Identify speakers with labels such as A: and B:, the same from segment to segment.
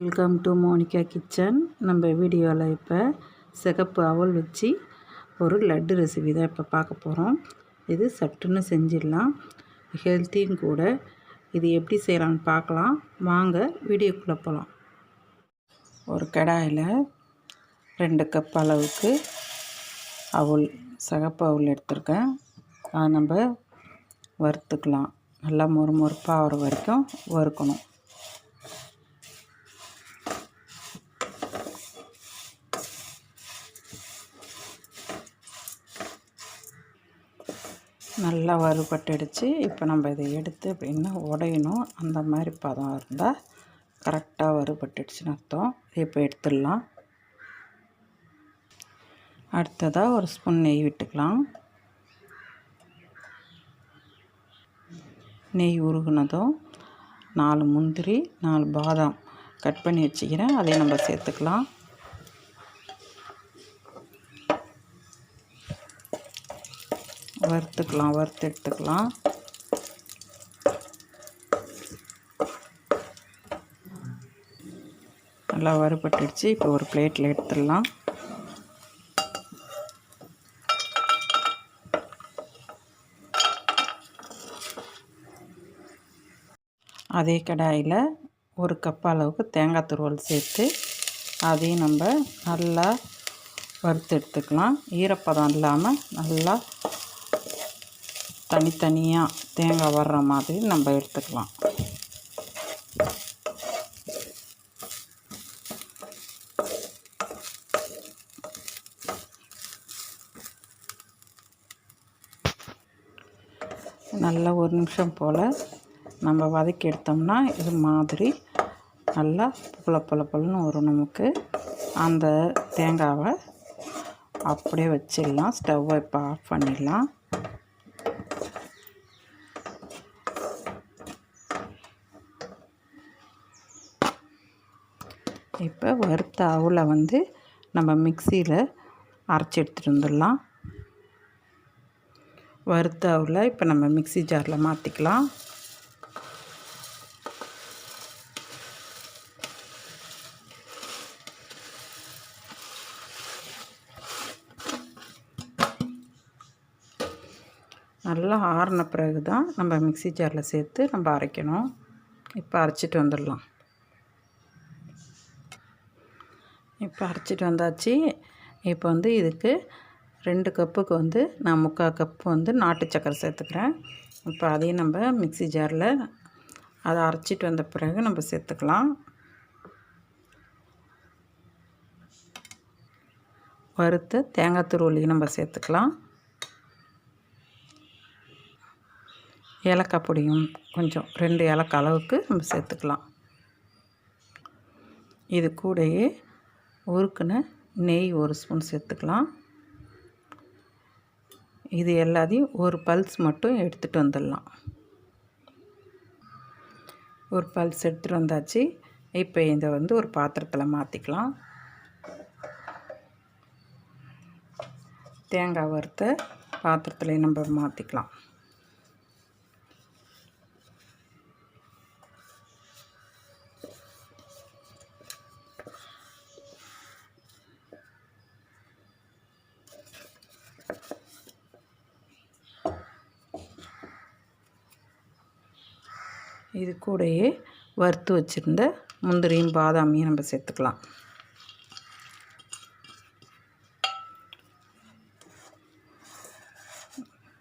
A: Welcome to Monica kitchen நம்ம வீடியோவில் இப்போ சிகப்பு அவல் வச்சு ஒரு லட்டு ரெசிபி தான் இப்போ பார்க்க போகிறோம் இது சட்டுன்னு செஞ்சிடலாம். ஹெல்த்தியும் கூட. இது எப்படி செய்கிறான்னு பார்க்கலாம். வாங்க வீடியோக்குள்ளே போகலாம் ஒரு கடாயில் ரெண்டு கப் அளவுக்கு அவல் சிகப்பு அவல் எடுத்திருக்கேன். அதை நம்ம வறுத்துக்கலாம். நல்லா மொறு மொறுப்பாக ஆகிற வரைக்கும் வறுக்கணும். நல்லா வறுபட்டுடுச்சு. இப்போ நம்ம இதை எடுத்து அப்படின்னா உடையணும் அந்த மாதிரி பதம் இருந்தால் கரெக்டாக வறுபட்டுடுச்சுன்னு அர்த்தம். இப்போ எடுத்துடலாம். அடுத்ததாக ஒரு ஸ்பூன் நெய் விட்டுக்கலாம். நெய் உருகுனதும் நாலு முந்திரி நாலு பாதாம் கட் பண்ணி வச்சுக்கிறேன். அதையும் நம்ம சேர்த்துக்கலாம். வறுத்துக்கலாம் வறுத்து எடுத்துக்கலாம். நல்லா வறுபட்டுடுச்சு. இப்போ ஒரு பிளேட்டில் எடுத்துடலாம். அதே கடாயில் ஒரு கப் அளவுக்கு தேங்காய் துருவல் சேர்த்து அதையும் நம்ம நல்லா வறுத்து எடுத்துக்கலாம். ஈரப்பதம் இல்லாமல் நல்லா தனித்தனியாக தேங்காய் வர்ற மாதிரி நம்ம எடுத்துக்கலாம். நல்லா ஒரு நிமிஷம் போல் நம்ம வதக்கி எடுத்தோம்னா இது மாதிரி நல்லா புல புல புலன்னு வரும் நமக்கு. அந்த தேங்காவை அப்படியே வச்சிடலாம். ஸ்டவ்வை இப்போ ஆஃப் பண்ணிடலாம். இப்போ வறுத்த அவுல வந்து நம்ம மிக்சியில் அரைச்சி எடுத்துகிட்டு வந்துடலாம். வறுத்த அவுல இப்போ நம்ம மிக்சி ஜாரில் மாற்றிக்கலாம் நல்லா ஆறின பிறகு தான் நம்ம மிக்சி ஜாரில் சேர்த்து நம்ம அரைக்கணும். இப்போ அரைச்சிட்டு வந்துடலாம். இப்போ அரைச்சிட்டு வந்தாச்சு. இப்போ வந்து இதுக்கு ரெண்டு கப்புக்கு வந்து நான் முக்கால் கப்பு வந்து நாட்டு சக்கரை சேர்த்துக்கிறேன். இப்போ அதையும் நம்ம மிக்சி ஜாரில் அதை அரைச்சிட்டு வந்த பிறகு நம்ம சேர்த்துக்கலாம். வறுத்து தேங்காய் துருவலியும் நம்ம சேர்த்துக்கலாம். ஏலக்காய் பொடியும் கொஞ்சம் ரெண்டு ஏலக்காய் அளவுக்கு நம்ம சேர்த்துக்கலாம். இது கூடயே உருக்குன நெய் ஒரு ஸ்பூன் சேர்த்துக்கலாம். இது எல்லாத்தையும் ஒரு பல்ஸ் மட்டும் எடுத்துகிட்டு வந்துடலாம். ஒரு பல்ஸ் எடுத்துகிட்டு வந்தாச்சு. இப்போ இதை வந்து ஒரு பாத்திரத்தில் மாற்றிக்கலாம் தேங்காய் வறுத்த பாத்திரத்தில் நம்ம மாற்றிக்கலாம் இது கூடயே வறுத்து வச்சுருந்த முந்திரியும் பாதாமியும் நம்ம சேர்த்துக்கலாம்.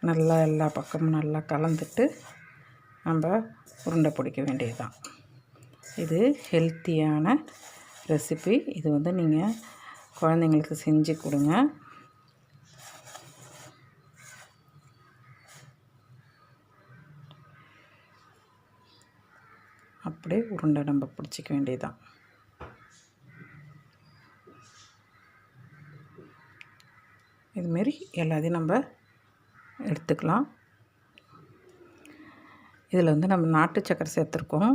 A: நல்லா எல்லா பக்கமும் நல்லா கலந்துட்டு நம்ம உருண்டை பிடிக்க வேண்டியது தான் இது ஹெல்த்தியான ரெசிபி இது வந்து நீங்கள் குழந்தைங்களுக்கு செஞ்சு கொடுங்க. அப்படியே உருண்டை நம்ம பிடிச்சிக்க வேண்டியதுதான். இதுமாரி எல்லாத்தையும் நம்ம எடுத்துக்கலாம். இதில் வந்து நம்ம நாட்டு சக்கரை சேர்த்துருக்கோம்.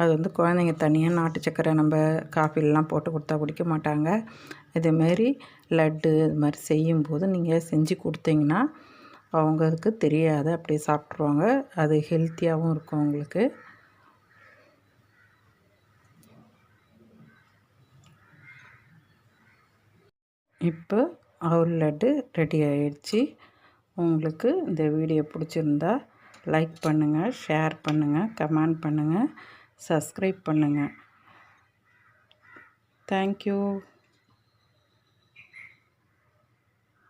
A: அது வந்து குழந்தைங்க தனியாக நாட்டு சக்கரை நம்ம காஃபிலெலாம் போட்டு கொடுத்தா குடிக்க மாட்டாங்க. இதுமாரி லட்டு இது மாதிரி செய்யும்போது நீங்கள் செஞ்சு கொடுத்தீங்கன்னா அவங்களுக்கு தெரியாது அப்படியே சாப்பிட்ருவாங்க அது ஹெல்த்தியாகவும் இருக்கும் அவங்களுக்கு. இப்போ அவர் லட்டு ரெடி ஆயிடுச்சு. உங்களுக்கு இந்த வீடியோ பிடிச்சிருந்தா லைக் பண்ணுங்கள் ஷேர் பண்ணுங்கள் கமெண்ட் பண்ணுங்கள் சப்ஸ்கிரைப் பண்ணுங்கள் தேங்க்யூ.